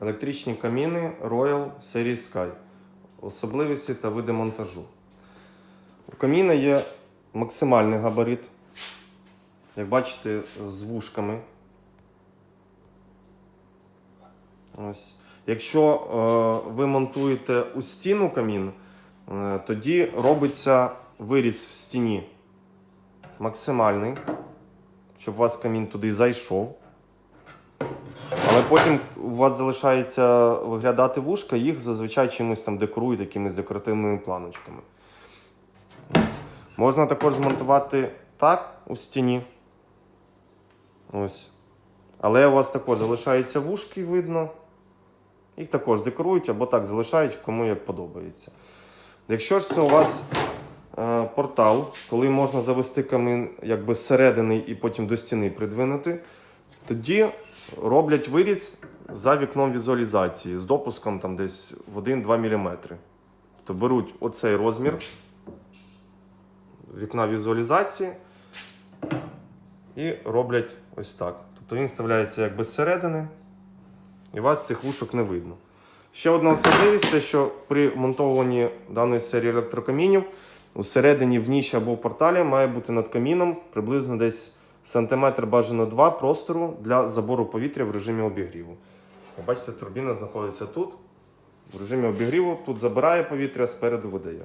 Електричні каміни Royal Series Sky. Особливості та види монтажу. У каміна є максимальний габарит. Як бачите, з вушками. Ось. Якщо е, ви монтуєте у стіну камін, е, тоді робиться виріз в стіні максимальний, щоб у вас камін туди зайшов. Але потім у вас залишається виглядати вушка, їх зазвичай чимось там декорують якимись декоративними планочками. Ось. Можна також змонтувати так у стіні. Ось. Але у вас також залишаються вушки, видно. Їх також декорують або так залишають, кому як подобається. Якщо ж це у вас е, портал, коли можна завести камін якби зсередини і потім до стіни придвинути, тоді роблять виріз за вікном візуалізації з допуском там десь в 1-2 мм. Тобто беруть оцей розмір вікна візуалізації і роблять ось так. Тобто він вставляється якби зсередини, і вас цих вушок не видно. Ще одна особливість, те, що при монтованні даної серії електрокамінів усередині в ніші або в порталі має бути над каміном приблизно десь сантиметр бажано 2 простору для забору повітря в режимі обігріву. Бачите, турбіна знаходиться тут. В режимі обігріву тут забирає повітря, спереду видає.